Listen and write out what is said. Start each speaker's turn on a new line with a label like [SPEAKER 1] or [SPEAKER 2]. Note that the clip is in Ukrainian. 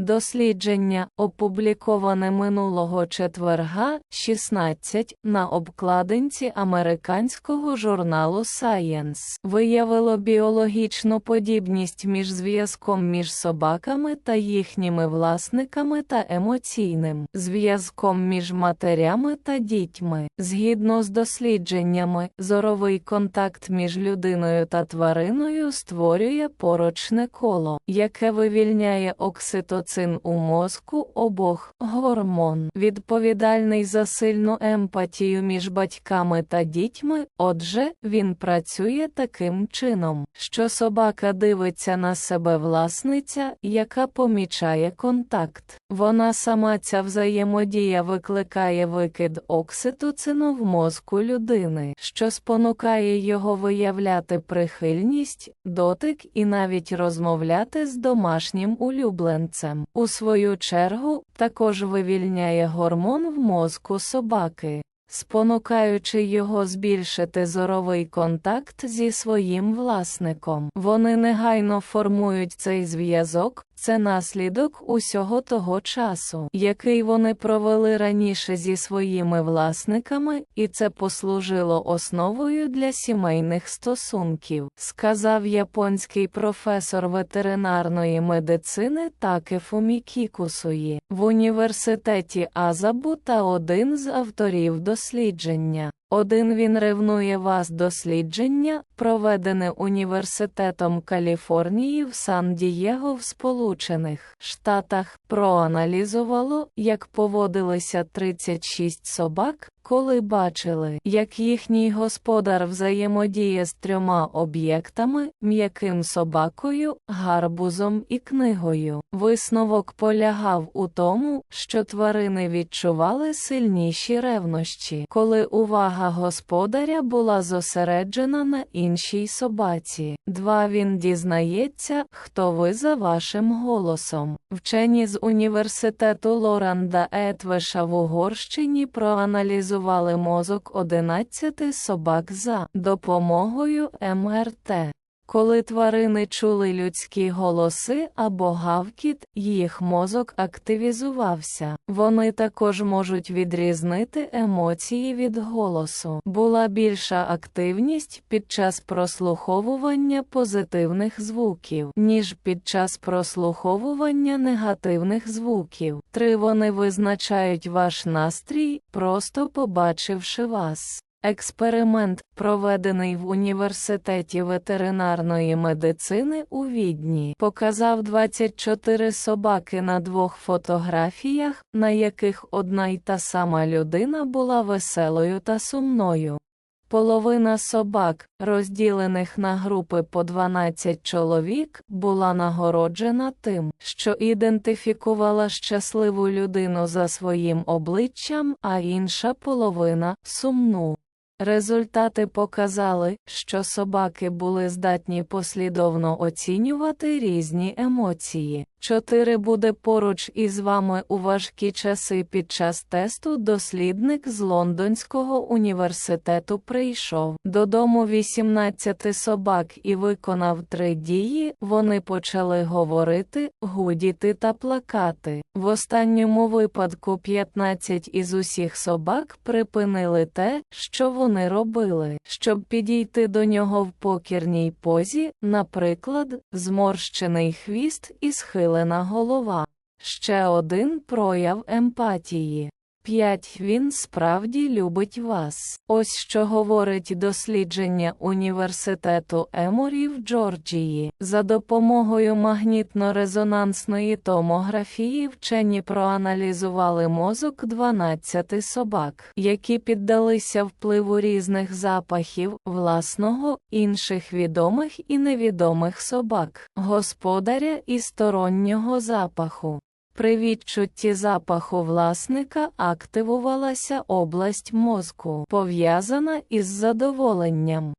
[SPEAKER 1] Дослідження, опубліковане минулого четверга, 16, на обкладинці американського журналу Science, виявило біологічну подібність між зв'язком між собаками та їхніми власниками та емоційним зв'язком між матерями та дітьми. Згідно з дослідженнями, зоровий контакт між людиною та твариною створює порочне коло, яке вивільняє окситоцин у мозку обох гормон, відповідальний за сильну емпатію між батьками та дітьми. Отже, він працює таким чином, що собака дивиться на себе власниця, яка помічає контакт. Вона сама ця взаємодія викликає викид окситоцину в мозку людини, що спонукає його виявляти прихильність, дотик і навіть розмовляти з домашнім улюбленцем. У свою чергу, також вивільняє гормон в мозку собаки. Спонукаючи його збільшити зоровий контакт зі своїм власником, вони негайно формують цей зв'язок, це наслідок усього того часу, який вони провели раніше зі своїми власниками, і це послужило основою для сімейних стосунків, сказав японський професор ветеринарної медицини Такефумі Кікусуї в університеті Азабу та один з авторів дослідження дослідження. Один він ревнує вас дослідження, проведене Університетом Каліфорнії в Сан-Дієго в Сполучених Штатах, проаналізувало, як поводилися 36 собак, коли бачили, як їхній господар взаємодіє з трьома об'єктами м'яким собакою, гарбузом і книгою. Висновок полягав у тому, що тварини відчували сильніші ревнощі, коли увага господаря була зосереджена на іншій собаці. Два він дізнається, хто ви за вашим голосом. Вчені з університету Лоранда Етвеша в Угорщині проаналізували мозок 11 собак за допомогою МРТ. Коли тварини чули людські голоси або гавкіт, їх мозок активізувався. Вони також можуть відрізнити емоції від голосу. Була більша активність під час прослуховування позитивних звуків, ніж під час прослуховування негативних звуків. Три вони визначають ваш настрій, просто побачивши вас. Експеримент, проведений в університеті ветеринарної медицини у Відні, показав 24 собаки на двох фотографіях, на яких одна й та сама людина була веселою та сумною. Половина собак, розділених на групи по 12 чоловік, була нагороджена тим, що ідентифікувала щасливу людину за своїм обличчям, а інша половина сумну. Результати показали, що собаки були здатні послідовно оцінювати різні емоції. Чотири буде поруч із вами у важкі часи під час тесту. Дослідник з Лондонського університету прийшов додому 18 собак і виконав три дії. Вони почали говорити, гудіти та плакати. В останньому випадку 15 із усіх собак припинили те, що вони робили, щоб підійти до нього в покірній позі, наприклад, зморщений хвіст і схилена голова. Ще один прояв емпатії. 5. Він справді любить вас. Ось що говорить дослідження університету Еморі в Джорджії. За допомогою магнітно-резонансної томографії вчені проаналізували мозок 12 собак, які піддалися впливу різних запахів, власного, інших відомих і невідомих собак, господаря і стороннього запаху. При відчутті запаху власника активувалася область мозку, пов'язана із задоволенням.